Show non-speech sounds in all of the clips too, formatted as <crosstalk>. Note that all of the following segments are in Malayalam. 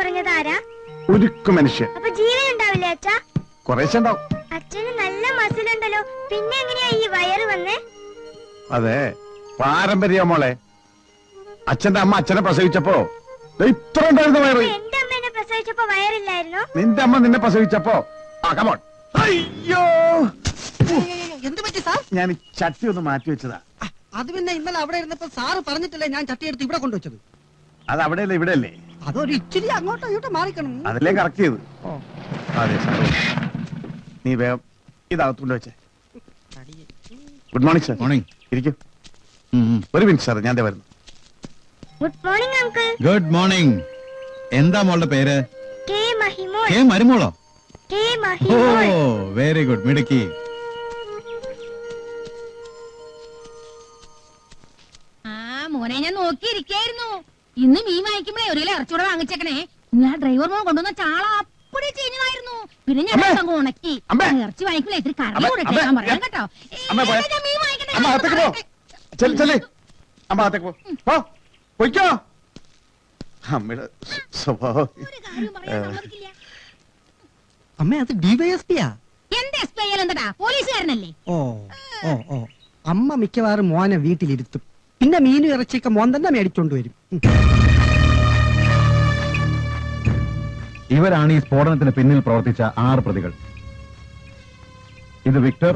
പറഞ്ഞത് ആരാ? ഉരുക്കു മനുഷ്യൻ. അപ്പൊ ജീവൻ ഉണ്ടാവില്ലേ അച്ഛാ? കുറേശ്ശെ ഉണ്ടാവും. അച്ഛന് നല്ല മസിൽ ഉണ്ടല്ലോ പിന്നെ എങ്ങനെയാ ഈ വയറ് വന്നേ? അതെ പാരമ്പര്യ മോളെ. അച്ഛന്റെ അമ്മ അച്ഛനെ പ്രസവിച്ചപ്പോ. ദേ ഇത്ര ഉണ്ടായിരുന്ന വയറ്. എന്റെ അമ്മ എന്നെ പ്രസവിച്ചപ്പോ വയറില്ലായിരുന്നു? നിന്റെ അമ്മ നിന്നെ പ്രസവിച്ചപ്പോ. ആ കമോൺ അയ്യോ. എന്ത് പറ്റി സാർ? ഞാൻ ഈ ചട്ടി ഒന്ന് മാറ്റി വെച്ചതാ. അത് പിന്നെ ഇന്നലെ അവിടെ ഇരുന്നപ്പോ സാറ് പറഞ്ഞിട്ടല്ലേ ഞാൻ ചട്ടിയെടുത്ത് ഇവിടെ കൊണ്ടുവച്ചത്? അത് അവിടെയല്ലേ ഇവിടെ അല്ലേ അതൊരു ഇച്ചിരി അങ്ങോട്ടോ ഇങ്ങോട്ടോ മാറിക്കണം. അതല്ലേ കറക്റ്റ് ചെയ്ത്. അതെ സാർ. നീ വേഗം ഇതകത്തുകൊണ്ട് വെച്ചേ. ഗുഡ് മോർണിംഗ് സാർ മോർണിംഗ് ഇരിക്കും. ഒരു മിനിറ്റ് സാർ ഞാൻ ദേ വരുന്നു. Good morning uncle good morning എന്താ മോളുടെ പേര്? കെ മഹിമോൾ. കെ മരുമോളോ? കെ ഓ വെരി ഗുഡ് മിടുക്കി. ആ മോനെ ഞാൻ നോക്കിയിരിക്കായിരുന്നു. ഇന്ന് മീൻ വാങ്ങിക്കുമ്പോഴേ ഒരു കിലോ ഇറച്ചൂടെ വാങ്ങിച്ചേക്കണേ. ഇന്ന് ആ ഡ്രൈവർ മോൻ കൊണ്ടുവന്ന ചാള അപ്പടി ചെയ്യുന്നതായിരുന്നു പിന്നെ ഞാൻ! അങ്ങ് ഉണക്കി. അമ്മേ! ഇറച്ചി വാങ്ങിക്കുമ്പോൾ ഇത്തിരി കറി! ഞാൻ! പറയാം കേട്ടോ. അമ്മേ, പോയെ. ഏ, ഞാൻ മീൻ വാങ്ങിക്കണേ. അമ്മ അകത്തേക്ക് പോ. ചെൽ ചെൽ അമ്മ അകത്തേക്ക് പോ. പോ. പൊയ്ക്കോ. അമ്മയുടെ സ്വഭാവം. അമ്മ അത് ഡിവൈഎസ്പിയാ എന്ത് എസ് പി ആയാലും എന്താ പോലീസുകാരനല്ലേ? ഓ ഓ ഓ. അമ്മ മിക്കവാറും മോനെ വീട്ടിലിരുത്തും. പിന്നെ മീനു ഇറച്ചിയൊക്കെ മോൻ തന്നെ മേടിച്ചോണ്ട് വരും. ഇവരാണ് ഈ സ്ഫോടനത്തിന് പിന്നിൽ പ്രവർത്തിച്ച ആറ് പ്രതികൾ. ഇത് വിക്ടർ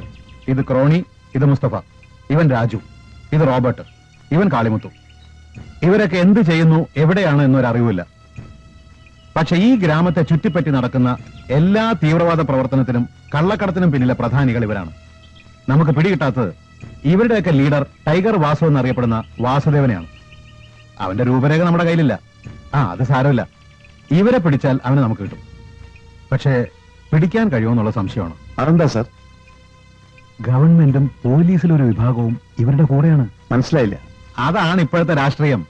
ഇത് ക്രോണി ഇത് മുസ്തഫ. ഇവൻ രാജു ഇത് റോബർട്ട് ഇവൻ കാളിമുത്തു. ഇവരൊക്കെ എന്ത് ചെയ്യുന്നു എവിടെയാണ് എന്നൊരറിവില്ല പക്ഷെ ഈ ഗ്രാമത്തെ ചുറ്റിപ്പറ്റി നടക്കുന്ന എല്ലാ തീവ്രവാദ പ്രവർത്തനത്തിനും കള്ളക്കടത്തിനും പിന്നിലെ പ്രധാനികൾ ഇവരാണ്. നമുക്ക് പിടികിട്ടാത്തത് ഇവരുടെയൊക്കെ ലീഡർ ടൈഗർ വാസു എന്നറിയപ്പെടുന്ന വാസുദേവനെയാണ്. അവന്റെ രൂപരേഖ നമ്മുടെ കയ്യിലില്ല. ആ അത് സാരമില്ല. ഇവരെ പിടിച്ചാൽ അവനെ നമുക്ക് കിട്ടും. പക്ഷേ പിടിക്കാൻ കഴിയുമെന്നുള്ള സംശയമാണ്. അതെന്താ സർ? ഗവൺമെന്റും പോലീസിലൊരു വിഭാഗവും ഇവരുടെ കൂടെയാണ്. മനസ്സിലായില്ല. അതാണ് ഇപ്പോഴത്തെ രാഷ്ട്രീയം.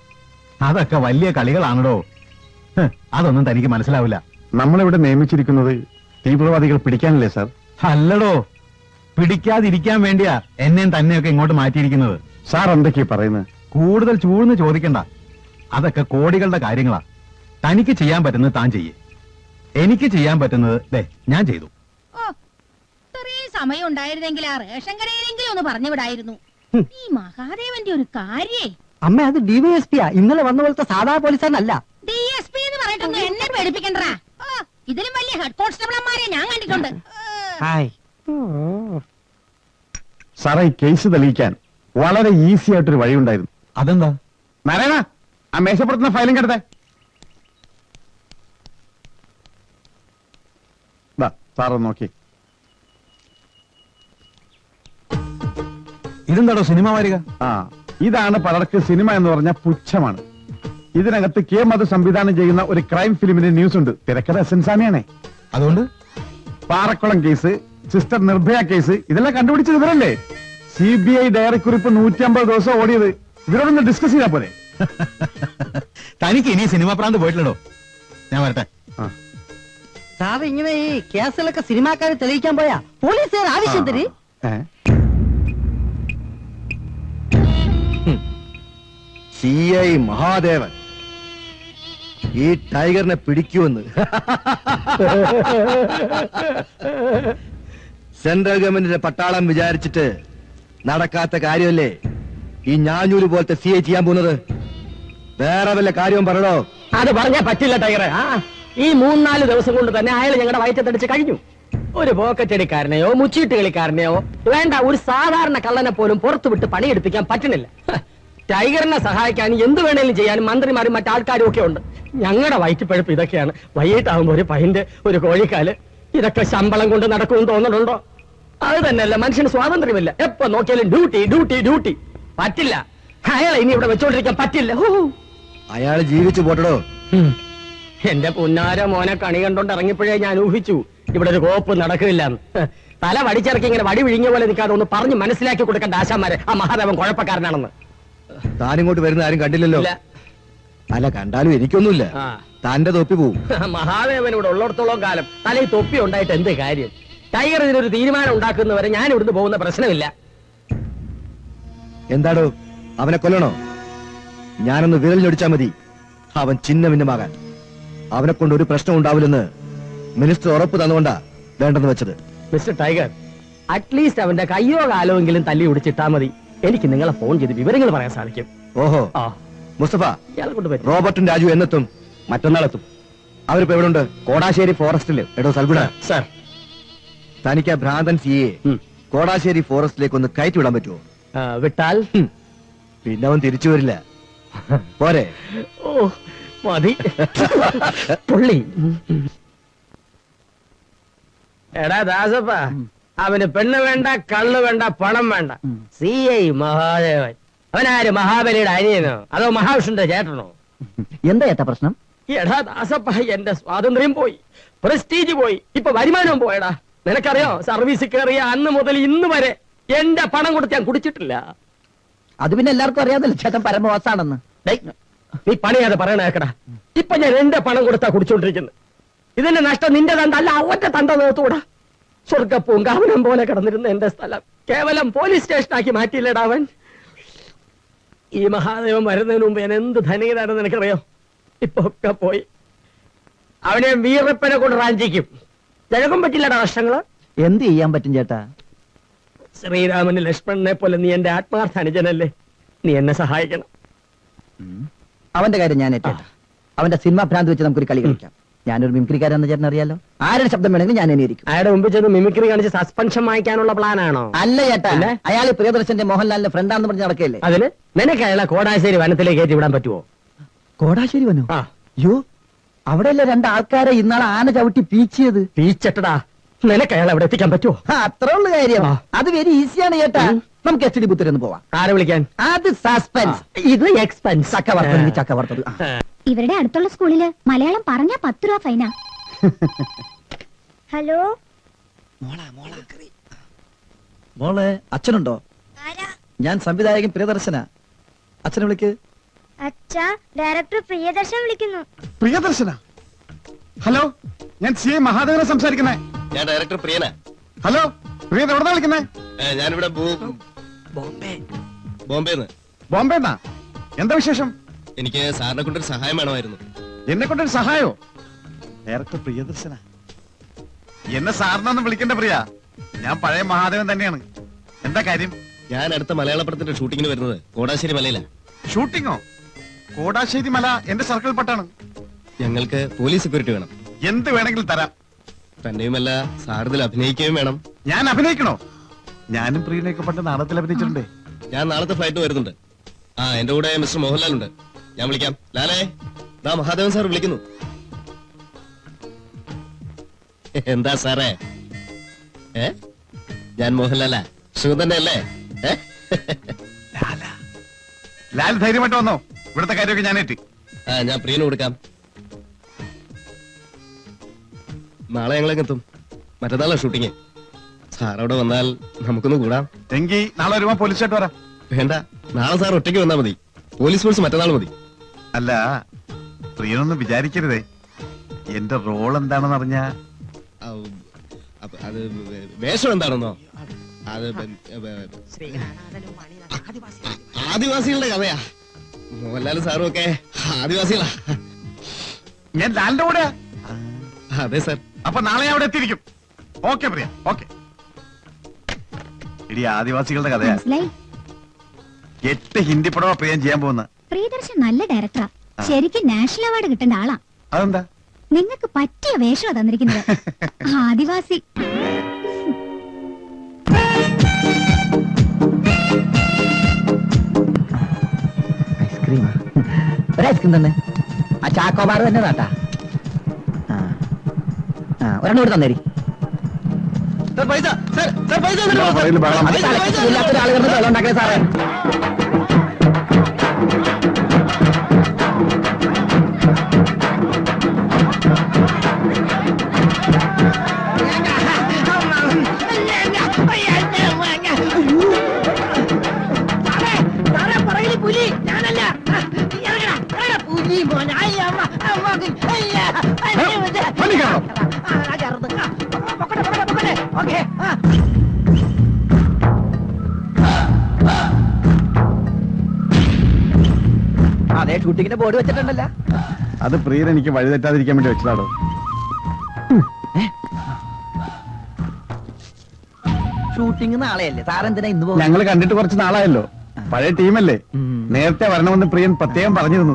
അതൊക്കെ വലിയ കളികളാണല്ലോ ഹ്, അതൊന്നും തനിക്ക് മനസ്സിലാവില്ല. നമ്മളിവിടെ നിയമിച്ചിരിക്കുന്നത് തീവ്രവാദികൾ പിടിക്കാനല്ലേ സർ? അല്ലടോ. പിടിക്കാതിരിക്കാൻ വേണ്ടിയാ എന്നെയും തന്നെയൊക്കെ ഇങ്ങോട്ട് മാറ്റിയിരിക്കുന്നത്. സാർ എന്തൊക്കെയാ പറയുന്നത്? കൂടുതൽ ചൂഴ്ന്ന് ചോദിക്കണ്ട. അതൊക്കെ കോടികളുടെ കാര്യങ്ങളാ. തനിക്ക് ചെയ്യാൻ പറ്റുന്നത് താൻ ചെയ്യേ. എനിക്ക് ചെയ്യാൻ പറ്റുന്നത് ദേ ഞാൻ ചെയ്തു. ഇത്രയും സമയം ഉണ്ടായിരുന്നെങ്കിൽ ആ റേഷൻ കടയിലെങ്കിലും ഒന്ന് പറഞ്ഞു വിടായിരുന്നു. ഈ മഹാദേവന്റെ ഒരു കാര്യേ. അമ്മ അത് ഡിവൈഎസ്പിയാ ഇന്നലെ വന്ന പോലത്തെ സാധാ പോലീസാണല്ല ഡി എസ് പി എന്ന് പറഞ്ഞിട്ടൊന്നും എന്നെ പേടിപ്പിക്കണ്ടാ ഇതിലും വലിയ ഹെഡ് കോൺസ്റ്റബിളന്മാരെ ഞാൻ കണ്ടിട്ടുണ്ട്. ഹായ്. സാറേ ഈ കേസ് തെളിയിക്കാൻ വളരെ ഈസി ആയിട്ടൊരു വഴിയുണ്ടായിരുന്നു. അതെന്താ? നാരായണ ആ മേശപ്പുറത്തുന്ന ഫയലും കെടുത്തേ. സാറ് നോക്കി. ഇതെന്താടോ സിനിമ വാരിക? ആ ഇതാണ് പലർക്ക് സിനിമ എന്ന് പറഞ്ഞ പുച്ഛമാണ്. ഇതിനകത്ത് കെ മത് സംവിധാനം ചെയ്യുന്ന ഒരു ക്രൈം ഫിലിമിന്റെ ന്യൂസ് ഉണ്ട് തിരക്കഥ സെൻസാമിയാണേ അതുകൊണ്ട്? Parakkulam case sister Nirbhaya case. ഇതെല്ലാം കണ്ടുപിടിച്ചത് ഇവരല്ലേ? സി ബി ഐ ഡയറി കുറിപ്പ് നൂറ്റമ്പത് ദിവസം ഓടിയത്. ഇവരോടൊന്ന് ഡിസ്കസ് ചെയ്താ പോലെ <laughs> തനിക്ക് ഇനി സിനിമ പ്രാന്ത് പോയിട്ടില്ലടോ. ഞാൻ വരട്ടെ. സാർ ഇങ്ങനെ ഈ കേസിലൊക്കെ സിനിമാക്കാരെ തെളിയിക്കാൻ പോയാ പോലീസുകാർ ആവശ്യത്തിന്? C I Mahadevan. ഈ ടൈഗറിനെ പിടിക്കുമെന്ന്. <laughs> സെൻട്രൽ ഗവൺമെന്റിന്റെ പട്ടാളം വിചാരിച്ചിട്ട് നടക്കാത്ത കാര്യമല്ലേ? ഈ ഞാഞ്ഞൂര് പോലത്തെ സി ചെയ്യാൻ പോകുന്നത്? വേറെ വല്ല കാര്യവും പറയണോ? അത് പറഞ്ഞാ പറ്റില്ല ടൈഗറെ. ആ ഈ മൂന്നാൽ ദിവസം കൊണ്ട് തന്നെ അയാൾ ഞങ്ങളുടെ വയറ്റത്തടിച്ച് കഴിഞ്ഞു. ഒരു പോക്കറ്റടിക്കാരനെയോ മുച്ചീട്ട് കളിക്കാരനെയോ വേണ്ട ഒരു സാധാരണ കള്ളനെ പോലും പുറത്തു വിട്ട് പണിയെടുപ്പിക്കാൻ പറ്റണില്ല ഹ, ടൈഗറിനെ സഹായിക്കാൻ എന്ത് വേണേലും ചെയ്യാനും മന്ത്രിമാരും മറ്റാൾക്കാരും ഒക്കെ ഉണ്ട്. ഞങ്ങളുടെ വയറ്റിപ്പഴുപ്പ് ഇതൊക്കെയാണ്. വൈകിട്ടാവുമ്പോ ഒരു പൈന്റ് ഒരു കോഴിക്കാൽ. ഇതൊക്കെ ശമ്പളം കൊണ്ട് നടക്കുമെന്ന് തോന്നുന്നുണ്ടോ? അത് തന്നെയല്ല മനുഷ്യന് സ്വാതന്ത്ര്യമില്ല. എപ്പോ നോക്കിയാലും ഡ്യൂട്ടി ഡ്യൂട്ടി ഡ്യൂട്ടി. പറ്റില്ല. അയാളെ ഇനി ഇവിടെ വെച്ചോണ്ടിരിക്കാൻ പറ്റില്ല. അയാൾ ജീവിച്ചു പോട്ടടോ. ഉം. എന്റെ പുന്നാര മോനെ കണി കണ്ടോണ്ട് ഇറങ്ങിയപ്പോഴേ ഞാൻ ഊഹിച്ചു ഇവിടെ ഒരു കോപ്പ് നടക്കില്ല തല വടിച്ചിറക്കി ഇങ്ങനെ വടി വിഴിഞ്ഞ പോലെ നിൽക്കാതെ ഒന്ന് പറഞ്ഞ് മനസ്സിലാക്കി കൊടുക്കേണ്ട ആശാമാരെ ആ മഹാദേവൻ കുഴപ്പക്കാരനാണെന്ന്. താനിങ്ങോട്ട് വരുന്ന ആരും കണ്ടില്ലല്ലോ. അല്ല കണ്ടാലും എനിക്കൊന്നുമില്ല. ആ. തന്റെ തൊപ്പി പോവും. <laughs> മഹാദേവൻ ഇവിടെ ഉള്ളിടത്തോളം കാലം തലയിൽ തൊപ്പി ഉണ്ടായിട്ട് എന്ത് കാര്യം? ടൈഗർ ഇതിനൊരു തീരുമാനം ഉണ്ടാക്കുന്നവരെ ഞാൻ ഇവിടുന്ന് പോകുന്ന പ്രശ്നമില്ല. എന്താടോ? അവനെ കൊല്ലണോ? ഞാനൊന്ന് വിരൽ ഞൊടിച്ചാ മതി. അവൻ ചിഹ്ന ഭിന്നമാകാൻ അവനെ കൊണ്ട് ഒരു പ്രശ്നം ഉണ്ടാവില്ലെന്ന് മിനിസ്റ്റർ ഉറപ്പ് തന്നുകൊണ്ടാ വേണ്ടെന്ന് വെച്ചത്. മിസ്റ്റർ ടൈഗർ അറ്റ്ലീസ്റ്റ് അവന്റെ കയ്യോ കാലോ എങ്കിലും തല്ലി ഒടിച്ചിട്ടാ മതി. എനിക്ക് നിങ്ങളെ ഫോൺ ചെയ്ത് വിവരങ്ങൾ പറയാൻ സാധിക്കും. ഓഹോ. ആ. മുസ്തഫ റോബർട്ടും രാജു എന്നെത്തും മറ്റന്നാളെത്തും. അവരിപ്പോ എവിടെ ഉണ്ട് കോടാശ്ശേരി ഫോറസ്റ്റിൽ. എടോ സൽഗുണ. സാർ തനിക്ക് ആ ഭ്രാന്തൻ സിയെ കോടാശ്ശേരി ഫോറസ്റ്റിലേക്ക് ഒന്ന് കയറ്റി വിടാൻ പറ്റുമോ വിട്ടാൽ? പിന്നെ അവൻ തിരിച്ചു വരില്ല. പോരെ. ഓ മതി. പുള്ളി. എടാ ദാസപ്പ. അവന് പെണ്ണ് വേണ്ട കള്ളു വേണ്ട പണം വേണ്ട. C I Mahadevan. അവനാര് മഹാബലിയുടെ അനിയനോ? അതോ മഹാവിഷ്ണുന്റെ ചേട്ടനോ? എന്താ ഏട്ടാ പ്രശ്നം? എടാ ദാസപ്പ എന്റെ സ്വാതന്ത്ര്യം പോയി. പ്രസ്റ്റീജ് പോയി. ഇപ്പൊ വരുമാനവും പോയടാ. നിനക്കറിയോ? സർവീസ് കയറിയ അന്ന് മുതൽ ഇന്ന് വരെ എന്റെ പണം കൊടുത്ത് ഞാൻ കുടിച്ചിട്ടില്ല. അത് പിന്നെ എല്ലാവർക്കും അറിയാമല്ലോ ചേട്ടൻ പരമവാസാണെന്ന്. നീ പണിയാതെ പറയണേക്കടാ ഇപ്പൊ ഞാൻ എന്റെ പണം കൊടുത്താ കുടിച്ചോണ്ടിരിക്കുന്നത് ഇതിന്റെ നഷ്ടം നിന്റെ തണ്ട അല്ല അവന്റെ തണ്ട നേർത്തൂടാ സ്വർഗപ്പൂങ്കാവനം പോലെ കിടന്നിരുന്ന എന്റെ സ്ഥലം കേവലം പോലീസ് സ്റ്റേഷനാക്കി മാറ്റിയില്ലടാ അവൻ? ഈ മഹാദേവൻ വരുന്നതിന് മുമ്പ് ഞാൻ എന്ത് ധനികനാണെന്ന് എനിക്കറിയോ ഇപ്പൊ ഒക്കെ പോയി. അവനെ വീറപ്പനെ കൊണ്ട് റാഞ്ചിക്കും. ജനകം പറ്റില്ലടാ നഷ്ടങ്ങൾ എന്ത് ചെയ്യാൻ പറ്റും ചേട്ടാ? ശ്രീരാമന് ലക്ഷ്മണനെ പോലെ നീ എന്റെ ആത്മാർത്ഥ അനുജനല്ലേ നീ എന്നെ സഹായിക്കണം. അവന്റെ കാര്യം ഞാൻ ഏറ്റേട്ടാ അവന്റെ സിനിമ ഭ്രാന്ത് വെച്ച് നമുക്കൊരു കളി കളിക്കാം. ഞാനൊരു മിമിക്രിക്കാരെന്ന് ചേട്ടൻ അറിയാലോ? ആരുടെ ശബ്ദം വേണമെങ്കിലും ഞാൻ അനുകരിക്കും അയാളുടെ മുമ്പ് ചെന്ന് മിമിക്രി കാണിച്ച് സസ്പെൻഷൻ വാങ്ങിക്കാനുള്ള പ്ലാൻ ആണോ അല്ല ചേട്ടാ പിന്നെ? അയാൾ പ്രിയദർശന്റെ മോഹൻലാലിന്റെ ഫ്രണ്ടാണെന്ന് പറഞ്ഞ് നടക്കല്ലേ അതിന് നിനക്ക് അയാളെ കോടാശ്ശേരി വനത്തിലേക്ക് കയറ്റി വിടാൻ പറ്റുമോ കോടാശ്ശേരി വനോ? ആ. യോ അവിടെയല്ലേ രണ്ട് ആൾക്കാരെ ഇന്നാളെ ആന ചവിട്ടി പീച്ചിയത്? പീച്ചട്ടടാ. നിനക്ക് അയാളെ അവിടെ എത്തിക്കാൻ പറ്റുമോ അത്ര അത്രേ ഉള്ള കാര്യം. ആ. അത് വെരി ഈസിയാണ് ചേട്ടാ. ഉം. നമുക്ക് എസ് ഡി ബുത്തരൊന്ന് പോവാം. ആരെ വിളിക്കാൻ? അത് സസ്പെൻസ് ഇത് എക്സ്പെൻസ് ചക്ക വറുത്തത് ചക്ക വറുത്തത്. ആ. ഇവരുടെ അടുത്തുള്ള സ്കൂളിൽ മലയാളം പറഞ്ഞാ പത്ത് രൂപ ഫൈന ഹലോ? മോളെ അച്ഛനുണ്ടോ? ഞാൻ സംവിധായകൻ പ്രിയദർശന. അച്ഛനെ വിളിക്ക്. അച്ഛാ ഡയറക്ടർ പ്രിയദർശൻ വിളിക്കുന്നു. പ്രിയദർശന? ഹലോ ഞാൻ സി മഹാദേവനെ സംസാരിക്കുന്നേ. ഞാൻ ഡയറക്ടർ പ്രിയന. ഹലോ പ്രിയത എവിടെ വിളിക്കുന്നേ? ഞാനിവിടെ ബോംബെന്ന്. ബോംബെന്നാ? എന്താ വിശേഷം? എനിക്ക് സാറിനെ കൊണ്ടൊരു സഹായം വേണമായിരുന്നു. എന്നെ കൊണ്ടൊരു സഹായോ? ഡയറക്ടർ പ്രിയദർശന. എന്നെ സാറിനൊന്നും വിളിക്കണ്ട പ്രിയ. ഞാൻ പഴയ മഹാദേവൻ തന്നെയാണ്. എന്താ കാര്യം? ഞാൻ അടുത്ത മലയാള പടത്തിന്റെ ഷൂട്ടിങ്ങിന് വരുന്നത് കോടാശ്ശേരി മലയില. ഷൂട്ടിങ്ങോ? കോടാശ്ശേരി മല എന്റെ സർക്കിൾപ്പെട്ടാണ് ഞങ്ങൾക്ക് പോലീസ് സെക്യൂരിറ്റി വേണം. എന്ത് വേണമെങ്കിലും തരാം. തന്നെയുമല്ല സാറിതിൽ അഭിനയിക്കുകയും വേണം. ഞാൻ അഭിനയിക്കണോ? ഞാനും പ്രിയനൊക്കെ പണ്ട് നാടകത്തിൽ അഭിനയിച്ചിട്ടുണ്ട്. ഞാൻ നാളത്തെ ഫ്ലൈറ്റ് വരുന്നുണ്ട്. ആ എന്റെ കൂടെ മിസ്റ്റർ മോഹൻലാൽ ഉണ്ട് ഞാൻ വിളിക്കാം. ലാലേ ദാ മഹാദേവൻ സാർ വിളിക്കുന്നു. എന്താ സാറേ? ഏ? ഞാൻ മോഹൻലാലാ. സുഖം തന്നെ അല്ലേ ഏ? ലാൽ ധൈര്യമായിട്ട് വന്നോ? ഇവിടുത്തെ കാര്യമൊക്കെ ഞാൻ എത്തി ആ ഞാൻ പ്രിയന് കൊടുക്കാം. നാളെ ഞങ്ങളെങ്ങെത്തും? മറ്റന്നാളാ ഷൂട്ടിങ് സാർ അവിടെ വന്നാൽ നമുക്കൊന്ന് കൂടാം. എങ്കിൽ നാളെ വരുമ്പോ പോലീസ് ആയിട്ട് വരാം. വേണ്ട. നാളെ സാർ ഒറ്റയ്ക്ക് വന്നാൽ മതി. പോലീസ് ഫോഴ്സ് മറ്റന്നാൾ മതി. അല്ല പ്രിയനൊന്നും വിചാരിക്കരുതേ. എന്റെ റോൾ എന്താണെന്ന് അറിഞ്ഞ? അത് വേഷം എന്താണെന്നോ? അത് ആദിവാസികളുടെ കഥയാ. മോഹൻലാൽ സാറും ഒക്കെ ആദിവാസികളാ. ഞാൻ ലാലിന്റെ കൂടെ? അതെ സാർ. അപ്പൊ നാളെ ഞാൻ അവിടെ എത്തിയിരിക്കും. ഓക്കെ പ്രിയ. ഓക്കെ. ഇടി ആദിവാസികളുടെ കഥയാ. മനസ്സിലായി? എട്ട് ഹിന്ദി പടവാ പ്രിയം ചെയ്യാൻ പോകുന്ന. പ്രിയദർശൻ നല്ല ഡയറക്ടറാ ശരിക്കും നാഷണൽ അവാർഡ് കിട്ടേണ്ട ആളാ. അതെന്താ? നിങ്ങൾക്ക് പറ്റിയ വേഷമാ തന്നിരിക്കുന്നത് <laughs> ആദിവാസി. ഐസ്ക്രീം ഒരു ഐസ്ക്രീം തന്നെ. ആ ചാക്കോബാർ തന്നെ താട്ടാ. ആ. ആ ഒരെണ്ണം കൂടി തന്നേരി പൈസ സാർ സർ പൈസ അതെ ഷൂട്ടിങ്ങിന്റെ ബോർഡ് വെച്ചിട്ടുണ്ടല്ല. അത് പ്രിയൻ എനിക്ക് വഴി തെറ്റാതിരിക്കാൻ വേണ്ടി വെച്ചതാണോ ഷൂട്ടിംഗ് നാളെയല്ലേ? സാറെന്തിനാ ഇന്ന് പോകും ഞങ്ങൾ കണ്ടിട്ട് കുറച്ച് നാളായല്ലോ. പഴയ ടീമല്ലേ. നേരത്തെ വരണമെന്ന് പ്രിയൻ പ്രത്യേകം പറഞ്ഞിരുന്നു.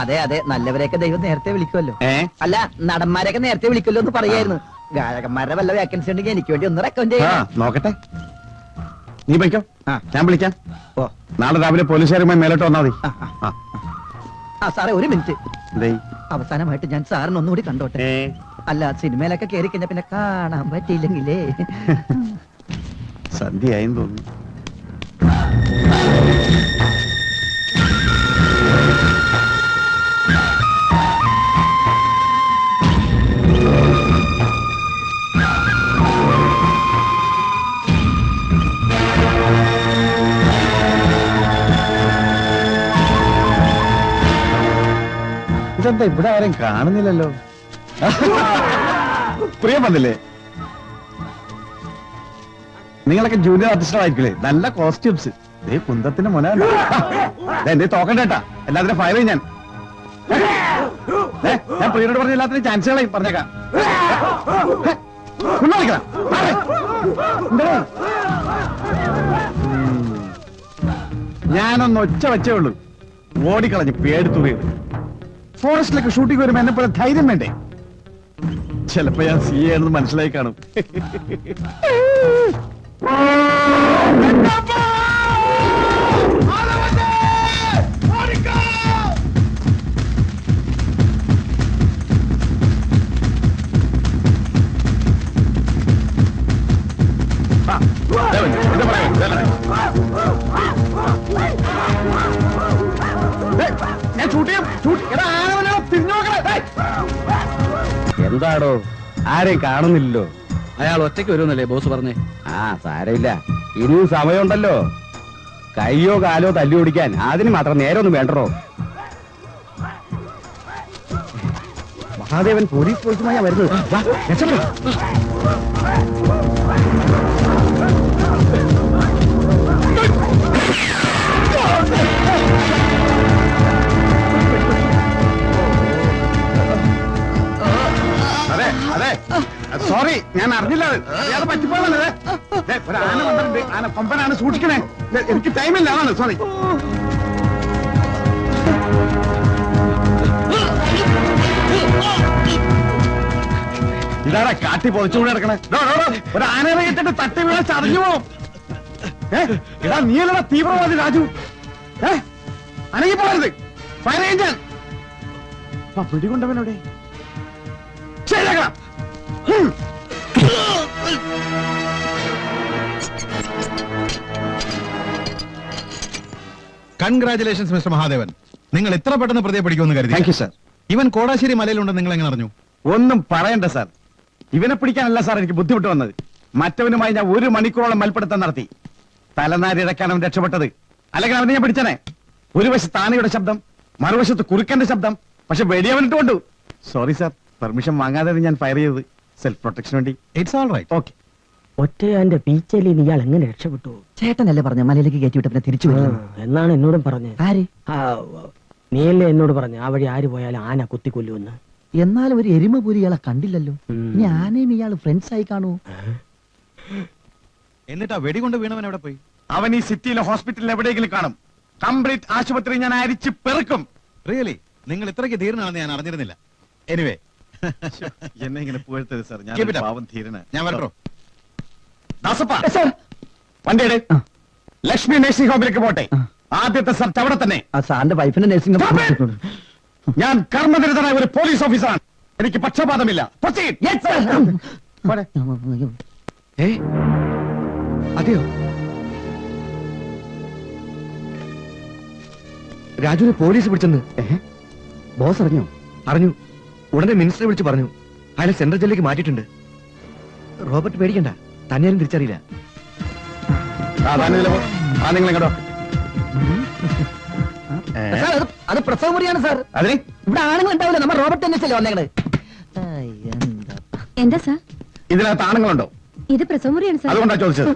അതെ അതെ. നല്ലവരെയൊക്കെ ദൈവം നേരത്തെ വിളിക്കുമല്ലോ. ഏ? അല്ല നടന്മാരെയൊക്കെ നേരത്തെ വിളിക്കുമല്ലോ എന്ന് പറയായിരുന്നു. ഗായകന്മാരുടെ വല്ല വേക്കൻസി ഉണ്ടെങ്കിൽ എനിക്ക് വേണ്ടി ഒന്ന് റെക്കമെൻഡ് ആ ചെയ്യാം നോക്കട്ടെ. നീ പോയിക്കോ. ആ. ഞാൻ വിളിക്കാം. ഓ. നാളെ രാവിലെ പോലീസുകാരുമായി മേലോട്ട് വന്നാൽ മതി. ആ, സാറേ ഒരു മിനിറ്റ്. അവസാനമായിട്ട് ഞാൻ സാറിന് ഒന്നുകൂടി കണ്ടോട്ടെ. അല്ല സിനിമയിലൊക്കെ കയറി കഴിഞ്ഞാൽ പിന്നെ കാണാൻ പറ്റിയില്ലെങ്കിലേ. <laughs> സന്ധ്യയായി തോന്നുന്നു. ഇതെന്താ ഇവിടെ ആരും കാണുന്നില്ലല്ലോ? പ്രിയം വന്നില്ലേ? നിങ്ങളൊക്കെ ജൂനിയർ ആർട്ടിസ്റ്റുകളായിരിക്കില്ലേ നല്ല കോസ്റ്റ്യൂംസ് ദേ കുന്തത്തിന്റെ മുന എന്റെ തോക്കണ്ടേട്ടാ എല്ലാത്തിനും ഫയർ ഞാൻ. ഞാൻ പ്രിയനോട് പറഞ്ഞ എല്ലാത്തിനും ചാൻസുകളായി പറഞ്ഞേക്കാം? ഞാനൊന്ന് ഒച്ച വെച്ചേ ഉള്ളൂ. ഓടിക്കളഞ്ഞ് പേടിത്തുറിയത് ഫോറസ്റ്റിലൊക്കെ ഷൂട്ടിംഗ് വരുമ്പോ എന്നെ പോലെ ധൈര്യം വേണ്ടേ? ചിലപ്പോ ഞാൻ സി ആണെന്ന് മനസ്സിലായി കാണും. <laughs> ആരെയും കാണുന്നില്ലല്ലോ. അയാൾ ഒറ്റയ്ക്ക് വരുമെന്നല്ലേ ബോസ് പറഞ്ഞേ? ആ സാരമില്ല. ഇനിയും സമയമുണ്ടല്ലോ. കയ്യോ കാലോ തല്ലി ഓടിക്കാൻ അതിന് മാത്രം നേരമൊന്നും വേണ്ടോ മഹാദേവൻ പോലീസ് പോലീസുമായി വരുന്നത്. സോറി ഞാൻ അറിഞ്ഞില്ല അത്. ദേ, ഒരു ആന വന്നിട്ടുണ്ട്. ആന കൊമ്പനാണ് സൂക്ഷിക്കണേ. എനിക്ക് ടൈമില്ല അതാണ്. സോറി ഇതാടാ കാട്ടി പൊതിച്ചുകൂടെ കിടക്കണേ ഒരു ആനയെ കേട്ടിട്ട് തട്ടി വീണ ചതഞ്ഞു പോവും. ഇതാ നീലട തീവ്രവാദി രാജു. ഏ? അനങ്ങി പോകരുത്. ഫയർ ഞാൻ പിടികൊണ്ടവനോടെ ശരിയാക്കണം. കൺഗ്രാചുലേഷൻസ് മിസ്റ്റർ മഹാദേവൻ നിങ്ങൾ എത്ര പെട്ടെന്ന് പ്രതിയെ പിടിക്കുമെന്ന് കരുതി? താങ്ക് യു സാർ ഇവൻ കോടാശ്ശേരി മലയിലുണ്ടെന്ന് നിങ്ങൾ എങ്ങനെ അറിഞ്ഞു? ഒന്നും പറയണ്ട സാർ ഇവനെ പിടിക്കാനല്ല സാർ എനിക്ക് ബുദ്ധിമുട്ട് വന്നത്. മറ്റവനുമായി ഞാൻ ഒരു മണിക്കൂറോളം മൽപ്പിടുത്തം നടത്തി. തലനാരിഴക്കാൻ അവൻ രക്ഷപ്പെട്ടത്. അല്ലെങ്കിൽ അവനെ ഞാൻ പിടിച്ചനെ. ഒരു വശത്ത് ആനയുടെ ശബ്ദം മറുവശത്ത് കുറുക്കന്റെ ശബ്ദം പക്ഷെ വെടിയവനിട്ട് കൊണ്ടു. സോറി സാർ പെർമിഷൻ വാങ്ങാതെ ഞാൻ ഫയർ ചെയ്തത്. സെൽഫ് പ്രൊട്ടക്ഷൻ വേണ്ടി ഇറ്റ്സ് ഓൾ റൈറ്റ് ഓക്കെ ഒറ്റയാന്റെ പീച്ചയിൽ ഇയാൾ എങ്ങനെ രക്ഷപ്പെട്ടു? ചേട്ടനല്ലേ പറഞ്ഞ മലയിലേക്ക് കയറ്റി വിട്ട പിന്നെ തിരിച്ചു ആ, വരും എന്നാണ് എന്നോടും പറഞ്ഞത് ആര്? ആ, നീയല്ലേ എന്നോട് പറഞ്ഞു ആ വഴി ആര് പോയാലും ആന കുത്തി കുത്തിക്കൊല്ലുമെന്ന്. എന്നാലും ഒരു എരുമ പോലും ഇയാളെ കണ്ടില്ലല്ലോ. ഉം. ഇനി ആനയും ഇയാൾ ഫ്രണ്ട്സ് ആയി കാണൂ എന്നിട്ടാ ആ വെടികൊണ്ട് വീണവൻ എവിടെ പോയി? അവൻ ഈ സിറ്റിയിലെ ഹോസ്പിറ്റലിൽ എവിടെയെങ്കിലും കാണും. കംപ്ലീറ്റ് ആശുപത്രി ഞാൻ അരിച്ച് പെറുക്കും. റിയലി നിങ്ങൾ ഇത്രയ്ക്ക് ധീരനാണെന്ന് ഞാൻ അറിഞ്ഞിരുന്നില്ല. എനിവേ എന്നെ ഇങ്ങനെ പുകഴ്ത്തരുത് സാർ. ഞാൻ ഒരു പാവം ധീരന്. ഞാൻ വരട്ടോ. ദാസപ്പ. വണ്ടിയുടെ. ലക്ഷ്മി നഴ്സിംഗ് ഹോമിലേക്ക് പോട്ടെ. ആദ്യത്തെ സർ അവിടെ തന്നെ. ആ സാറിന്റെ വൈഫിന്റെ നേഴ്സിംഗ് ഞാൻ കർമ്മനിരതനായ ഒരു പോലീസ് ഓഫീസറാണ് എനിക്ക് പക്ഷപാതമില്ല. അതെയോ? രാജുവിനെ പോലീസ് പിടിച്ചെന്ന്. ബോസ് അറിഞ്ഞോ? അറിഞ്ഞു. ഉടനെ മിനിസ്റ്ററെ വിളിച്ച് പറഞ്ഞു. അയാളെ സെൻട്രൽ ജയിലിലേക്ക് മാറ്റിയിട്ടുണ്ട്. റോബർട്ട് പേടിക്കണ്ട. തന്നെയാലും തിരിച്ചറിയില്ല. ആ, താൻ ആ നിങ്ങൾ ഇങ്ങോട്ടോ ഏ? അത് അത് പ്രസവ മുറിയാണ് സാർ. അതിന്? ഇവിടെ ആണുങ്ങൾ ഉണ്ടാവില്ല. നമ്മ റോബർട്ട് തന്നെ വന്നേക്കണ്? എന്താ എന്താ സാർ? ഇതിനകത്ത് ആണുങ്ങളുണ്ടോ? ഇത് പ്രസവമുറിയാണ് സാർ. അതുകൊണ്ടാ ചോദിച്ചത്.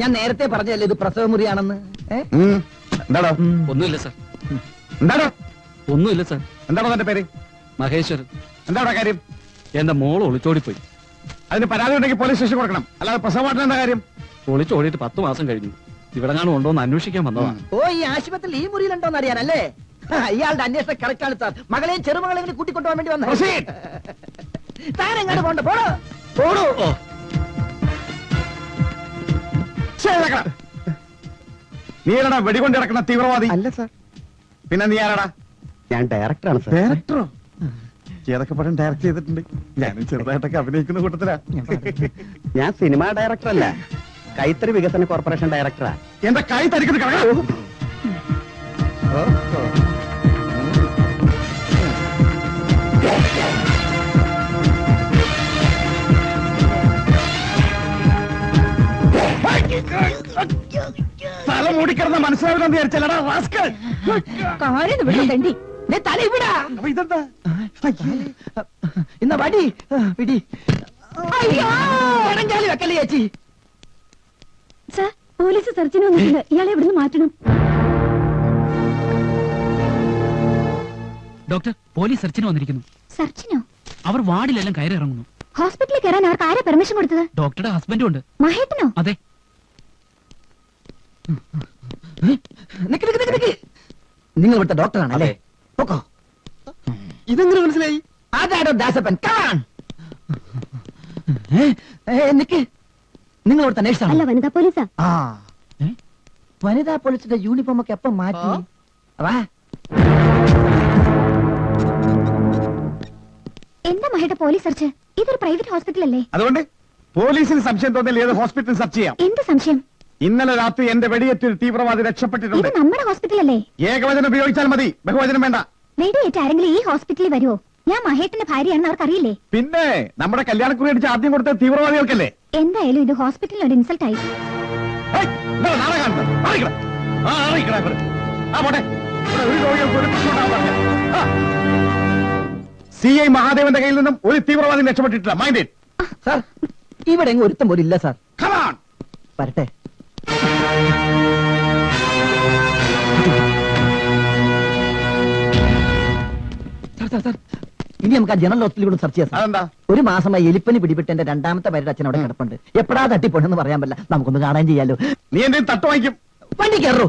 ഞാൻ നേരത്തെ പറഞ്ഞല്ലേ ഇത് പ്രസവ മുറിയാണെന്ന്? എന്താടോ? ഒന്നുമില്ല സാർ. എന്താടോ? ഒന്നുമില്ല സർ. എന്താണോ തന്റെ പേര്? മഹേശ്വരൻ. എന്താ കാര്യം? എന്റെ മോൾ ഒളിച്ചോടിപ്പോയി. അതിന് പരാതി ഉണ്ടെങ്കിൽ പോലീസ് സ്റ്റേഷൻ കൊടുക്കണം. അല്ലാതെ പ്രസവമായിട്ട് എന്താ കാര്യം? ഒളിച്ചോടിയിട്ട് പത്ത് മാസം കഴിഞ്ഞു. ഇവിടെ കാണും ഉണ്ടോ എന്ന് അന്വേഷിക്കാൻ വന്നതാണ് ഓ ഈ ആശുപത്രിയിൽ ഈ മുറിയിലുണ്ടോന്ന് അറിയാനല്ലേ? ആ, ഇയാളുടെ അന്വേഷണം കറക്റ്റാണ് സാർ. മകളെയും ചെറുമകളെയും കൂടി കൂട്ടിക്കൊണ്ടുപോകാൻ വേണ്ടി വന്നു. താൻ എങ്ങോട്ട് പോണ്ട പോടോ. പോടോ. നീ വെടികൊണ്ട് കിടക്കുന്ന തീവ്രവാദി. അല്ല സാർ. പിന്നെ നീ ആരാടാ? ഞാൻ ഡയറക്ടറാണ് സാർ ഡയറക്ടറോ ഏതൊക്കെ പടം ഡയറക്ട് ചെയ്തിട്ടുണ്ട്? ഞാനും ചെറുതായിട്ടൊക്കെ അഭിനയിക്കുന്ന കൂട്ടത്തിലാ. ഞാൻ സിനിമാ ഡയറക്ടർ അല്ല. കൈത്തറി വികസന കോർപ്പറേഷൻ ഡയറക്ടറാ എന്റെ കൈ തരിക്കുന്നു തല മൂടിക്കിടന്ന മനസ്സിലാവില്ലെന്ന് വിചാരിച്ചല്ലടാ റാസ്കൽ. കാര്യം വിടോ തണ്ടി. തല ഇവിടാ. അപ്പൊ ഇതെന്താ? ഇന്ന വടി. പിടി. അയ്യോ ഇടങ്കാലി വെക്കല്ലേ ചേച്ചി. സർ പോലീസ് സെർച്ചിന് വന്നിട്ടുണ്ട്. ഇയാളെ ഇവിടുന്ന് മാറ്റണം. ഡോക്ടർ പോലീസ് സെർച്ചിന് വന്നിരിക്കുന്നു. സെർച്ചിനോ അവർ വാർഡിലെല്ലാം കയറി ഇറങ്ങുന്നു ഹോസ്പിറ്റലിൽ കയറാൻ അവർക്ക് ആരാ പെർമിഷൻ കൊടുത്തത്? ഡോക്ടറുടെ ഹസ്ബൻഡും ഉണ്ട്. മഹേട്ടനോ? അതെ. നിക്ക് നിക്ക് നിക്ക് നിക്ക്. നിങ്ങൾ ഇവിടുത്തെ ഡോക്ടറാണല്ലേ പൊക്കോ ഇതെങ്ങനെ മനസ്സിലായി? അതാടോ ദാസപ്പൻ കാൺ നിക്ക്. നിങ്ങൾ ഇവിടുത്തെ അല്ല നേഴ്സാണ് വനിതാ പോലീസാ. ആ. വനിതാ പോലീസിന്റെ യൂണിഫോം ഒക്കെ എപ്പം മാറ്റി? വാ. എന്താ മഹേട്ട പോലീസ് സെർച്ച് ഇതൊരു പ്രൈവറ്റ് ഹോസ്പിറ്റൽ അല്ലേ? അതുകൊണ്ട് പോലീസിന് സംശയം തോന്നിയാൽ ഏത് ഹോസ്പിറ്റൽ സെർച്ച് ചെയ്യാം. എന്ത് സംശയം? ഇന്നലെ രാത്രി എന്റെ വെടിയേറ്റിൽ തീവ്രവാദി രക്ഷപ്പെട്ടിട്ടുണ്ട്. നമ്മുടെ ഹോസ്പിറ്റലല്ലേ? ഏകവചനം ഉപയോഗിച്ചാൽ മതി. ബഹുവചനം വേണ്ട. വെടിയേറ്റ് ആരെങ്കിലും ഈ ഹോസ്പിറ്റലിൽ വരുമോ ഞാൻ മഹേട്ടിന്റെ ഭാര്യയാണെന്ന് അവർക്കറിയില്ലേ? പിന്നെ നമ്മുടെ കല്യാണക്കുറി അടിച്ച് ആദ്യം കൊടുത്ത തീവ്രവാദികൾക്കല്ലേ? എന്തായാലും ഇത് ഹോസ്പിറ്റലിൽ ഒരു ഇൻസൾട്ട് ആയി. സി ഐ മഹാദേവന്റെ കയ്യിൽ നിന്നും ഒരു തീവ്രവാദി രക്ഷപ്പെട്ടിട്ടില്ല. മൈൻഡ് ഇറ്റ് സാർ ഇവിടെ ഒരുത്തം പോലില്ല ഇല്ല സാർ. വരട്ടെ. ഇനി നമുക്ക് ആ ജനറൽ ഹോസ്പിറ്റലിൽ കൂടെ സെർച്ച് ചെയ്യാം ഒരു മാസമായി എലിപ്പനി പിടിപെട്ട് എന്റെ രണ്ടാമത്തെ പേരുടെ അച്ഛൻ അവിടെ കിടപ്പുണ്ട്. എപ്പോഴാ തട്ടിപ്പോണെന്ന് പറയാൻ പറ്റില്ല. നമുക്കൊന്ന് കാണാൻ ചെയ്യാലോ. നീ എന്തെങ്കിലും തട്ട് വാങ്ങിക്കും? വണ്ടി കയറോ.